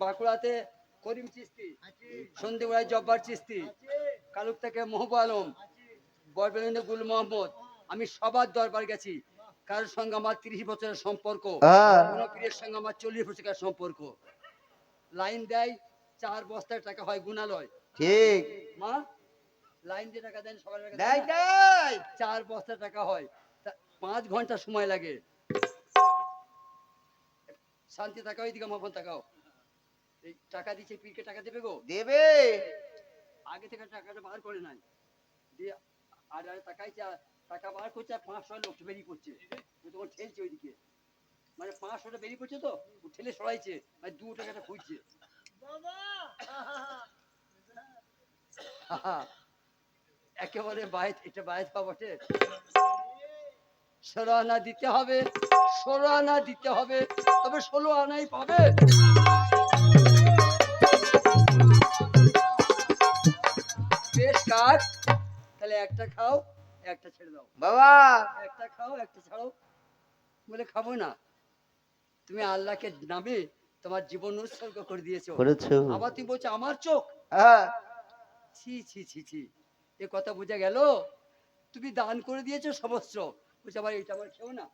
বাঁকুড়াতে করিম চিস্তি সন্ধ্যেবেলায় জব্বার চিস্তি কালুক থেকে মহবু আলম বরবেলিনে গুল মোহাম্মদ আমি সবার দরবার গেছি। কারোর সঙ্গে আমার তিরিশ বছরের সম্পর্ক হ্যাঁ। কোনো পীরের সঙ্গে আমার চল্লিশ বছরের সম্পর্ক। লাইন দেয় চার বস্তায় টাকা হয় গুণালয়। ঠিক। মা লাইন দিয়ে টাকা দেন সবার টাকা দেয় দেয়। চার বস্তা টাকা হয় পাঁচ ঘণ্টা সময় লাগে। শান্তি থাকা আমার ফোন তাকাও। এই টাকা দিচ্ছে পীরকে টাকা দেবে গো? দেবে। আগে থেকে টাকাটা বার করে নাই। দিয়ে আর আর টাকাইছে টাকা বার করছে আর পাঁচশো লোক বেরিয়ে পড়ছে। তখন ঠেলছে ওইদিকে। মানে পাঁচশোটা বেরিয়ে পড়ছে তো ঠেলে সরাইছে মানে দু টাকাটা খুঁজছে। একেবারে বাইরে এটা বাইরে পাওয়া বটে। ষোলো আনা দিতে হবে ষোলো আনা দিতে হবে তবে ষোলো আনাই পাবে। একটা খাও একটা ছেড়ে দাও। বাবা! একটা খাও একটা ছাড়ো বলে খাব না। তুমি আল্লাহকে নামে তোমার জীবন উৎসর্গ করে দিয়েছ। করেছ। আবার তুমি বলছো আমার চোখ? হ্যাঁ। ছি ছি ছি ছি। এ কথা বোঝা গেল? তুমি দান করে দিয়েছ সমস্ত। বলছে আবার এটা আবার খেও না।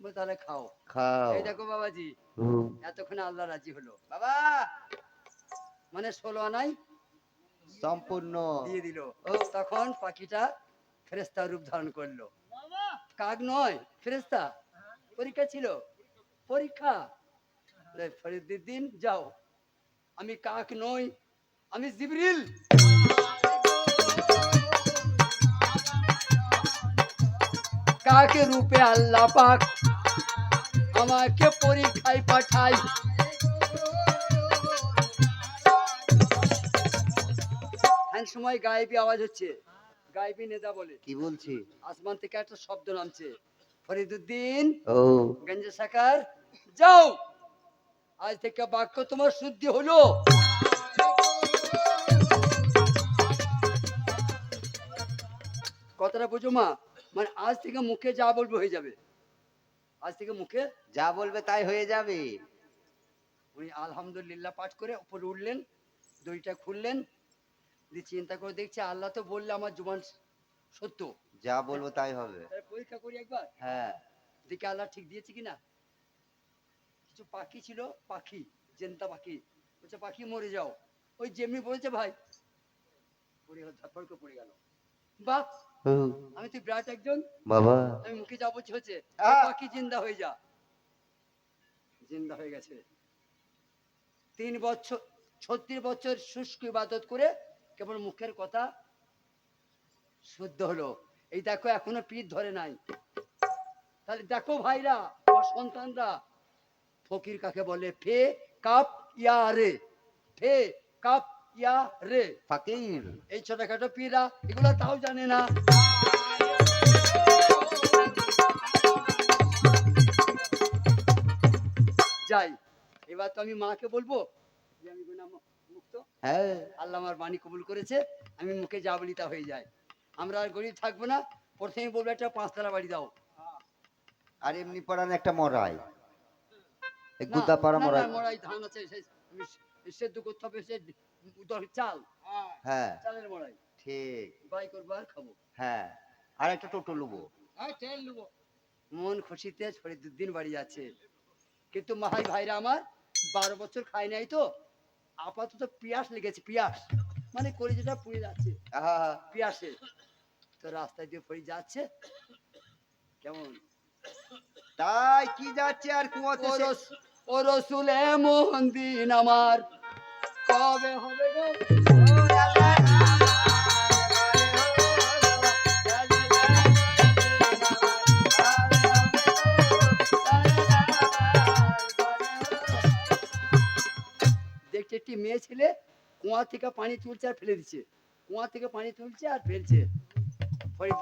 বলে তাহলে খাও। খাও। এই দেখো বাবাজি। এতক্ষণে আল্লাহ রাজি হলো। বাবা! মানে ষোলো আনাই সম্পূর্ণ। দিয়ে দিল। তখন পাখিটা ফেরেস্তা রূপ ধারণ করল। কাক নয় ফেরেস্তা পরীক্ষা ছিল। পরীক্ষা। বলে, ফরিদুদ্দিন যাও। আমি কাক নই আমি জিবরিল। কাকে রূপে আল্লাহ পাক আমাকে পরীক্ষায় পাঠাই সময় গায়েবী আওয়াজ হচ্ছে। গায়েবী নেতা বলে। কি বলছি? আসমান থেকে একটা শব্দ নামছে। ফরিদুদ্দিন ও। গঞ্জে সাকার যাও। আজ থেকে বাক্য তোমার শুদ্ধি হলো। কথাটা বুঝো মা। মানে আজ থেকে মুখে যা বলবে হয়ে যাবে। আজ থেকে মুখে যা বলবে তাই হয়ে যাবে। উনি আলহামদুলিল্লাহ পাঠ করে উপরে উঠলেন দইটা খুললেন চিন্তা করে দেখছে আল্লাহ তো বললে আমার জুবান সত্য। যা বলব তাই হবে। পরীক্ষা করি একবার? হ্যাঁ। দেখে আল্লাহ ঠিক দিয়েছে কিনা। কিছু পাখি ছিল পাখি জেন্তা পাখি। বলছে পাখি মরে যাও। ওই যেমনি বলেছে ভাই পড়ে গেল করে পড়ে গেল। বাহ আমি তুই বিরাট একজন। বাবা। আমি মুখে যা বলছি হচ্ছে পাখি জিন্দা হয়ে যা। জিন্দা হয়ে গেছে। তিন বছর ছত্রিশ বছর শুষ্ক ইবাদত করে কেবল মুখের কথা শুদ্ধ হলো। এই দেখো এখনও পিঠ ধরে নাই। তাহলে দেখো ভাইরা আমার সন্তানরা ফকির কাকে বলে? ফে কাপ ইয়া রে। ফে কাপ ইয়া রে। ফাকির। এই ছোটখাটো পীরা এগুলো তাও জানে না। যাই এবার তো আমি মাকে বলব যে আমি মুক্ত। হ্যাঁ। আল্লাহ আমার বাণী কবুল করেছে আমি মুখে যা বলি তা হয়ে যায়। আমরা আর গরিব থাকব না প্রথমে বলব একটা পাঁচতলা বাড়ি দাও। আর এমনি পড়ান একটা মরাই। গুদা পাড়া না, মরাই। ধান আছে সেদ্ধ করতে হবে সে চাল। হ্যাঁ। চালের মড়াই ঠিক। বাই করব আর খাব। হ্যাঁ। আর একটা টোটো লুবো। মন খুশিতে ফরিদুদ্দিন বাড়ি যাচ্ছে। কিন্তু মাহাই ভাইরা আমার বারো বছর খাই নাই তো। আপাতত পিয়াস লেগেছে পিয়াস। মানে কলিজাটা পুড়ে যাচ্ছে। পিয়াসে তো রাস্তায় দিয়ে পড়ে যাচ্ছে কেমন? তাই কি যাচ্ছে আর কুয়াতে ও রসুল রস- ও রসুল এমন দিন আমার। কবে হবে গো? দেখছে একটি মেয়ে ছেলে, কুয়া থেকে পানি তুলছে আর ফেলে দিচ্ছে। কুয়া থেকে পানি তুলছে আর ফেলছে।